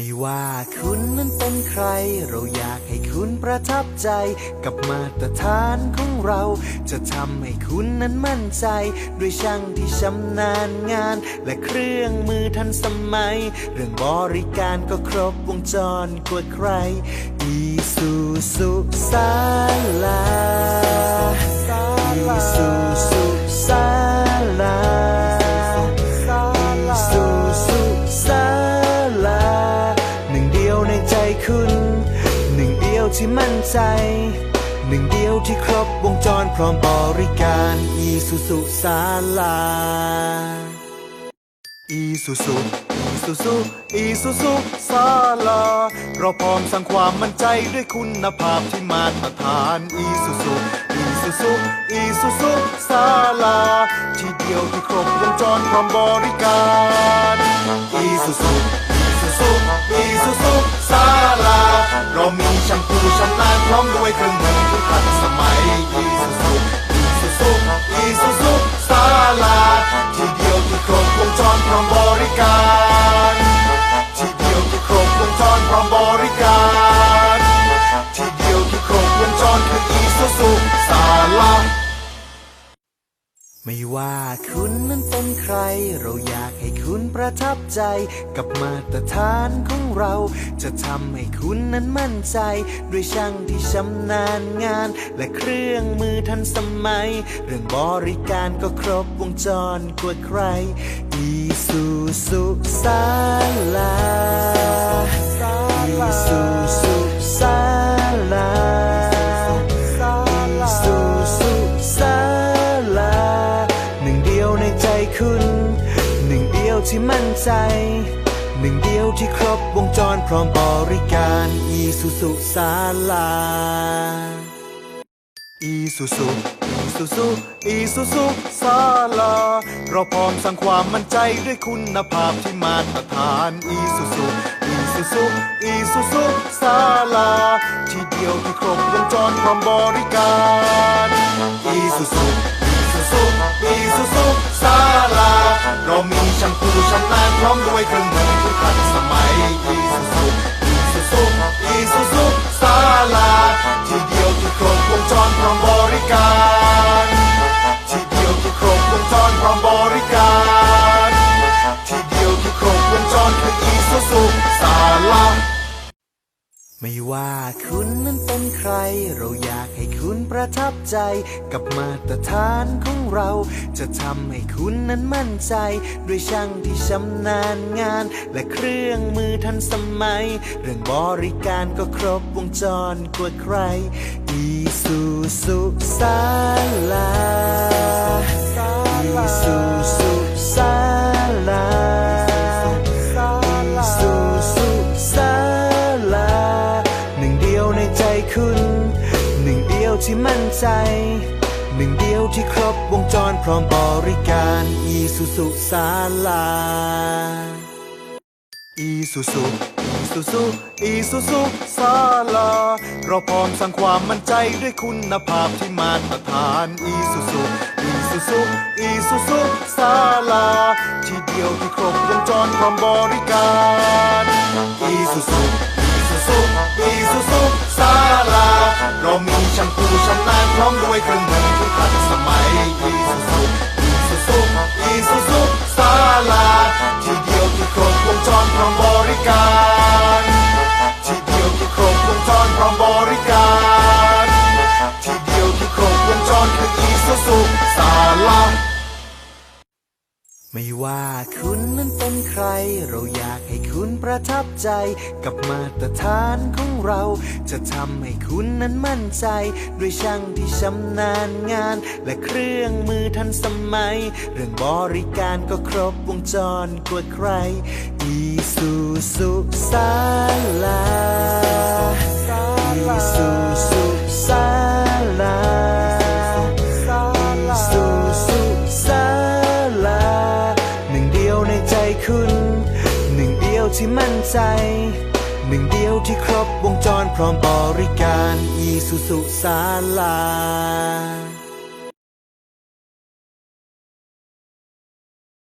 ไม่ว่าคุณนั้นเป็นใคร เราอยากให้คุณประทับใจ กับมาตรฐานของเรา จะทำให้คุณนั้นมั่นใจ ด้วยช่างที่ชำนาญงาน และเครื่องมือทันสมัย เรื่องบริการก็ครบวงจรกว่าใคร อีซูซุซาลา ที่มั่นใจ หนึ่งเดียวที่ครบวงจรพร้อมบริการอีซูซุซาลาอีซูซูอีซูซูอีซูซูซาลา เราพร้อมสร้างความมั่นใจด้วยคุณภาพที่มาตรฐานอีซูซูอีซูซูอีซูซูซาลา ที่เดียวที่ครบวงจรพร้อมบริการอีซูซู ชำน ไม่ว่าคุณนั้นเป็นใคร เราอยากให้คุณประทับใจ กับมาตรฐานของเรา จะทำให้คุณนั้นมั่นใจ ด้วยช่างที่ชำนาญงาน และเครื่องมือทันสมัย เรื่องบริการก็ครบวงจรกว่าใคร อีซูซุซาลาอีซูซุ ที่มั่นใจ หนึ่งเดียวที่ครบวงจรพร้อมบริการอีซูซุซาลาอีซูซูอีซูซูอีซูซูซาลา เราพร้อมสร้างความมั่นใจด้วยคุณภาพที่มาตรฐานอีซูซูอีซูซูอีซูซูซาลา ที่เดียวที่ครบวงจรพร้อมบริการอีซูซูอีซูซูอี ร้ ไม่ว่าคุณนั้นเป็นใคร เราอยากให้คุณประทับใจ กับมาตรฐานของเรา จะทำให้คุณนั้นมั่นใจ ด้วยช่างที่ชำนาญงาน และเครื่องมือทันสมัย เรื่องบริการก็ครบวงจรกว่าใคร อีซูซุซาลาอีซูซุซา ใจ หนึ่งเดียวที่ครบวงจรพร้อมบริการอีซูซุซาลาอีซูซูอีซูซูอีซูซูซาลา เราพร้อมสร้างความมั่นใจด้วยคุณภาพที่มาตรฐานอีซูซูอีซูซูอีซูซูซาลา ที่เดียวที่ครบวงจรพร้อมบริการอีซูซูอีซูซูอีซูซูซาลา เรามีช่าง พร้อมด้วยเครื่องมือที่ทันสมัยอีซูซุอีซูซุอีซูซุซาลาที่เดียวที่ครบวงจรพร้อมบริการ ไม่ว่าคุณนั้นเป็นใคร เราอยากให้คุณประทับใจกับมาตรฐานของเรา จะทำให้คุณนั้นมั่นใจ ด้วยช่างที่ชำนาญงาน และเครื่องมือทันสมัย เรื่องบริการก็ครบวงจรกว่าใคร อีซูซุซาลาอีซูซุซา ใจ หนึ่งเดียวที่ครบวงจรพร้อมบริการอีซูซุซาลา